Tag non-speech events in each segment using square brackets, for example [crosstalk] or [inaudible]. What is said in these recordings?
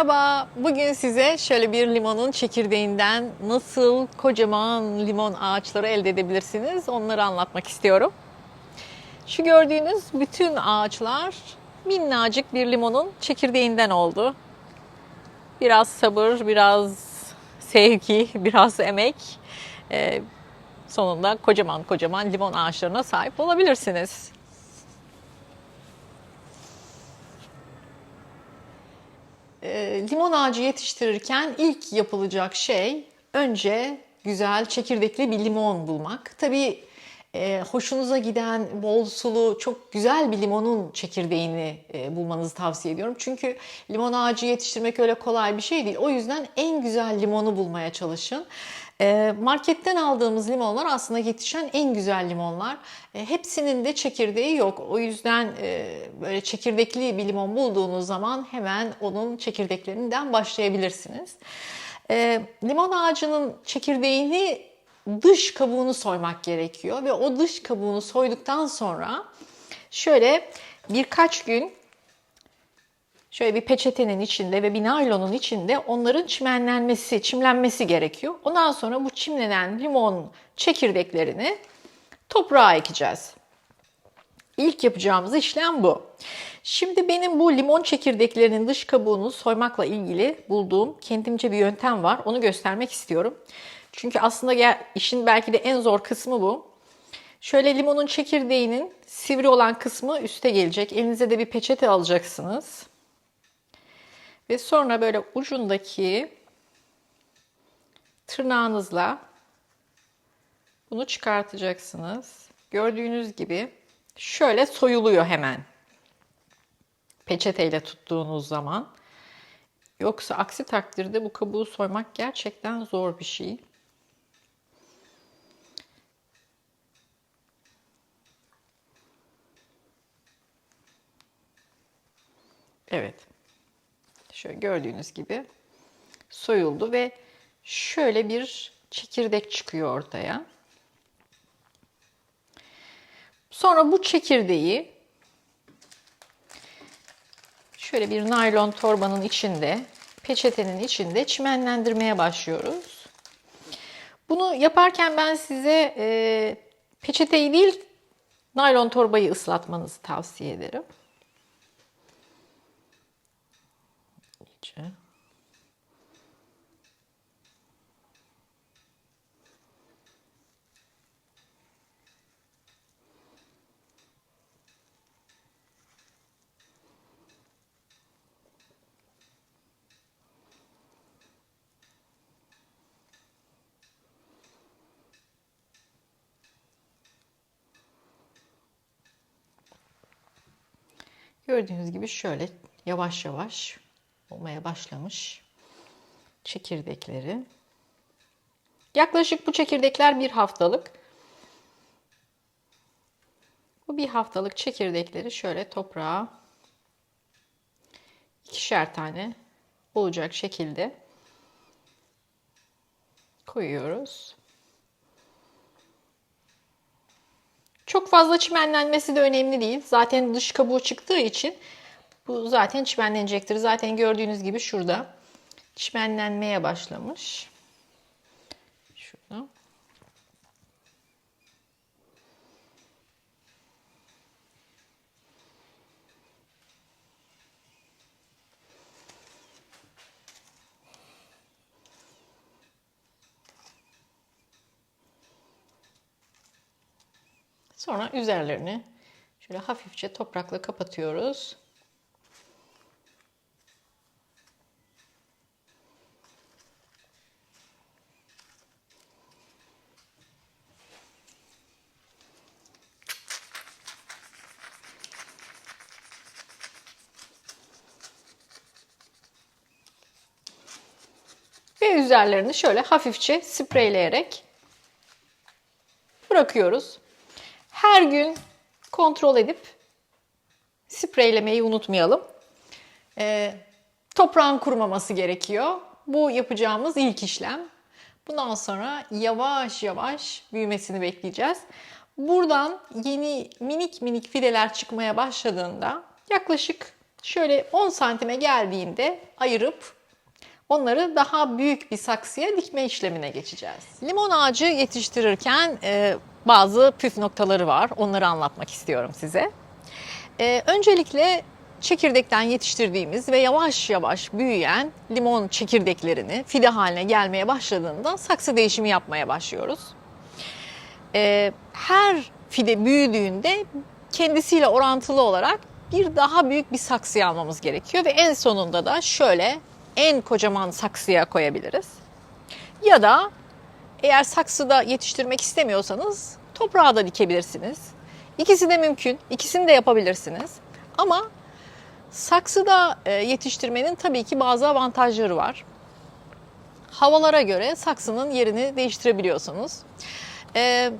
Merhaba, bugün size şöyle bir limonun çekirdeğinden nasıl kocaman limon ağaçları elde edebilirsiniz onları anlatmak istiyorum. Şu gördüğünüz bütün ağaçlar minnacık bir limonun çekirdeğinden oldu. Biraz sabır, biraz sevgi, [laughs] biraz emek. Sonunda kocaman kocaman limon ağaçlarına sahip olabilirsiniz. E, limon ağacı yetiştirirken ilk yapılacak şey önce güzel çekirdekli bir limon bulmak. Tabii e, hoşunuza giden bol sulu çok güzel bir limonun çekirdeğini e, bulmanızı tavsiye ediyorum. Çünkü limon ağacı yetiştirmek öyle kolay bir şey değil. O yüzden en güzel limonu bulmaya çalışın. E, marketten aldığımız limonlar aslında yetişen en güzel limonlar. E, hepsinin de çekirdeği yok. O yüzden e, böyle çekirdekli bir limon bulduğunuz zaman hemen onun çekirdeklerinden başlayabilirsiniz. E, limon ağacının çekirdeğini dış kabuğunu soymak gerekiyor ve o dış kabuğunu soyduktan sonra şöyle birkaç gün şöyle bir peçetenin içinde ve bir naylonun içinde onların çimenlenmesi, çimlenmesi gerekiyor. Ondan sonra bu çimlenen limon çekirdeklerini toprağa ekeceğiz. İlk yapacağımız işlem bu. Şimdi benim bu limon çekirdeklerinin dış kabuğunu soymakla ilgili bulduğum kendimce bir yöntem var. Onu göstermek istiyorum. Çünkü aslında işin belki de en zor kısmı bu. Şöyle limonun çekirdeğinin sivri olan kısmı üste gelecek. Elinize de bir peçete alacaksınız. Ve sonra böyle ucundaki tırnağınızla bunu çıkartacaksınız. Gördüğünüz gibi şöyle soyuluyor hemen. Peçeteyle tuttuğunuz zaman. Yoksa aksi takdirde bu kabuğu soymak gerçekten zor bir şey. Evet. Şöyle gördüğünüz gibi soyuldu ve şöyle bir çekirdek çıkıyor ortaya. Sonra bu çekirdeği şöyle bir naylon torbanın içinde, peçetenin içinde çimenlendirmeye başlıyoruz. Bunu yaparken ben size e, peçeteyi değil, naylon torbayı ıslatmanızı tavsiye ederim. İyice. Gördüğünüz gibi şöyle yavaş yavaş olmaya başlamış çekirdekleri. Yaklaşık bu çekirdekler bir haftalık. Bu bir haftalık çekirdekleri şöyle toprağa ikişer tane olacak şekilde koyuyoruz. Çok fazla çimenlenmesi de önemli değil. Zaten dış kabuğu çıktığı için bu zaten çimenlenecektir. Zaten gördüğünüz gibi şurada çimenlenmeye başlamış. Şurada. Sonra üzerlerini şöyle hafifçe toprakla kapatıyoruz. Üzerlerini şöyle hafifçe spreyleyerek bırakıyoruz. Her gün kontrol edip spreylemeyi unutmayalım. E, toprağın kurumaması gerekiyor. Bu yapacağımız ilk işlem. Bundan sonra yavaş yavaş büyümesini bekleyeceğiz. Buradan yeni minik minik fideler çıkmaya başladığında yaklaşık şöyle 10 santime geldiğinde ayırıp onları daha büyük bir saksıya dikme işlemine geçeceğiz. Limon ağacı yetiştirirken e, bazı püf noktaları var. Onları anlatmak istiyorum size. E, öncelikle çekirdekten yetiştirdiğimiz ve yavaş yavaş büyüyen limon çekirdeklerini fide haline gelmeye başladığında saksı değişimi yapmaya başlıyoruz. E, her fide büyüdüğünde kendisiyle orantılı olarak bir daha büyük bir saksıya almamız gerekiyor ve en sonunda da şöyle en kocaman saksıya koyabiliriz. Ya da eğer saksıda yetiştirmek istemiyorsanız toprağa da dikebilirsiniz. İkisi de mümkün. İkisini de yapabilirsiniz. Ama saksıda e, yetiştirmenin tabii ki bazı avantajları var. Havalara göre saksının yerini değiştirebiliyorsunuz. Ee,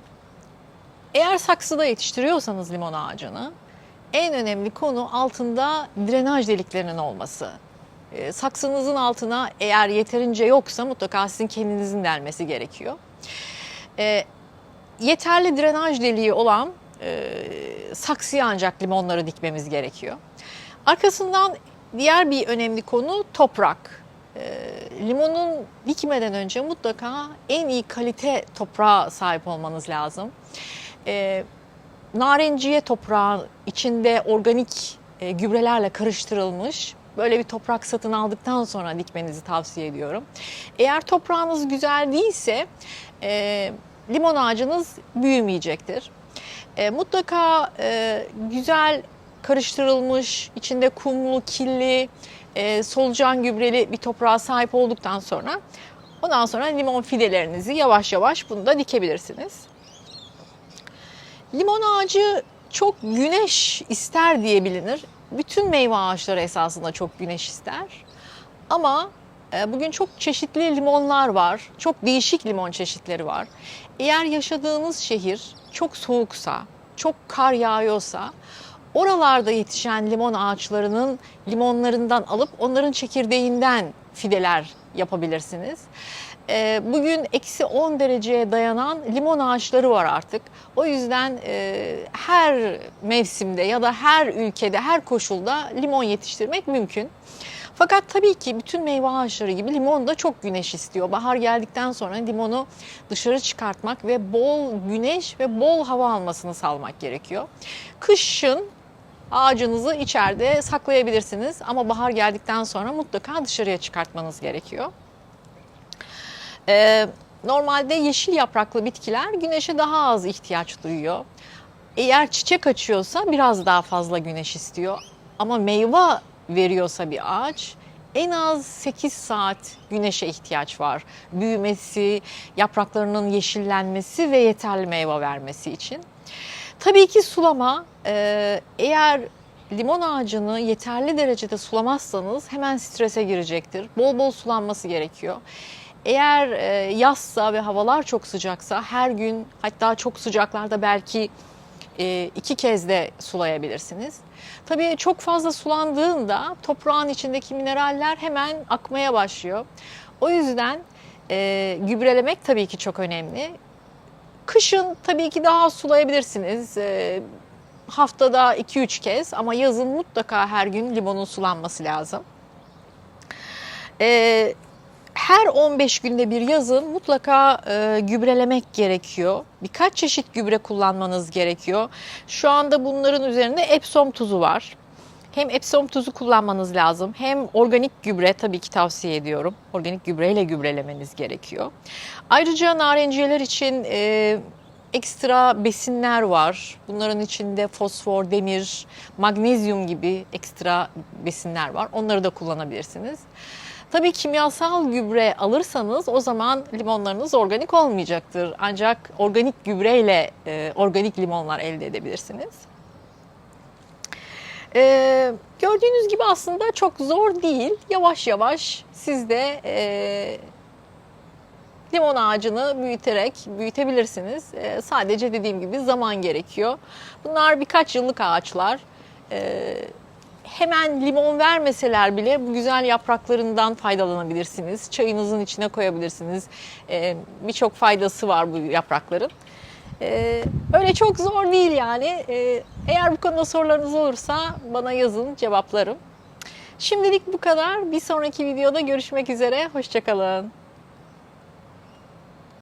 eğer saksıda yetiştiriyorsanız limon ağacını en önemli konu altında drenaj deliklerinin olması. Ee, saksınızın altına eğer yeterince yoksa mutlaka sizin kendinizin delmesi gerekiyor. Ee, yeterli drenaj deliği olan e, saksıya ancak limonları dikmemiz gerekiyor. Arkasından diğer bir önemli konu toprak. E, limonun dikmeden önce mutlaka en iyi kalite toprağa sahip olmanız lazım. E, narenciye toprağı içinde organik e, gübrelerle karıştırılmış böyle bir toprak satın aldıktan sonra dikmenizi tavsiye ediyorum. Eğer toprağınız güzel değilse e, limon ağacınız büyümeyecektir. E, mutlaka e, güzel karıştırılmış, içinde kumlu, killi, e, solucan gübreli bir toprağa sahip olduktan sonra ondan sonra limon fidelerinizi yavaş yavaş bunu da dikebilirsiniz. Limon ağacı çok güneş ister diye bilinir. Bütün meyve ağaçları esasında çok güneş ister. Ama e, bugün çok çeşitli limonlar var. Çok değişik limon çeşitleri var. Eğer yaşadığınız şehir çok soğuksa, çok kar yağıyorsa oralarda yetişen limon ağaçlarının limonlarından alıp onların çekirdeğinden fideler yapabilirsiniz. E, Bugün eksi 10 dereceye dayanan limon ağaçları var artık. O yüzden e, her mevsimde ya da her ülkede, her koşulda limon yetiştirmek mümkün. Fakat tabii ki bütün meyve ağaçları gibi limon da çok güneş istiyor. Bahar geldikten sonra limonu dışarı çıkartmak ve bol güneş ve bol hava almasını sağlamak gerekiyor. Kışın ağacınızı içeride saklayabilirsiniz ama bahar geldikten sonra mutlaka dışarıya çıkartmanız gerekiyor. Ee, normalde yeşil yapraklı bitkiler güneşe daha az ihtiyaç duyuyor. Eğer çiçek açıyorsa biraz daha fazla güneş istiyor. Ama meyve veriyorsa bir ağaç en az 8 saat güneşe ihtiyaç var. Büyümesi, yapraklarının yeşillenmesi ve yeterli meyve vermesi için. Tabii ki sulama e, eğer limon ağacını yeterli derecede sulamazsanız hemen strese girecektir. Bol bol sulanması gerekiyor. Eğer e, yazsa ve havalar çok sıcaksa her gün hatta çok sıcaklarda belki e, iki kez de sulayabilirsiniz. Tabii çok fazla sulandığında toprağın içindeki mineraller hemen akmaya başlıyor. O yüzden e, gübrelemek tabii ki çok önemli. Kışın tabii ki daha sulayabilirsiniz. Haftada 2-3 kez ama yazın mutlaka her gün limonun sulanması lazım. E, her 15 günde bir yazın mutlaka e, gübrelemek gerekiyor. Birkaç çeşit gübre kullanmanız gerekiyor. Şu anda bunların üzerinde Epsom tuzu var. Hem Epsom tuzu kullanmanız lazım hem organik gübre tabii ki tavsiye ediyorum. Organik gübreyle gübrelemeniz gerekiyor. Ayrıca narenciyeler için e, ekstra besinler var. Bunların içinde fosfor, demir, magnezyum gibi ekstra besinler var. Onları da kullanabilirsiniz. Tabii kimyasal gübre alırsanız o zaman limonlarınız organik olmayacaktır. Ancak organik gübreyle e, organik limonlar elde edebilirsiniz. E, gördüğünüz gibi aslında çok zor değil. Yavaş yavaş siz de e, limon ağacını büyüterek büyütebilirsiniz. E, sadece dediğim gibi zaman gerekiyor. Bunlar birkaç yıllık ağaçlar. E, hemen limon vermeseler bile bu güzel yapraklarından faydalanabilirsiniz. Çayınızın içine koyabilirsiniz. Ee, Birçok faydası var bu yaprakların. Ee, öyle çok zor değil yani. Ee, eğer bu konuda sorularınız olursa bana yazın cevaplarım. Şimdilik bu kadar. Bir sonraki videoda görüşmek üzere. Hoşçakalın.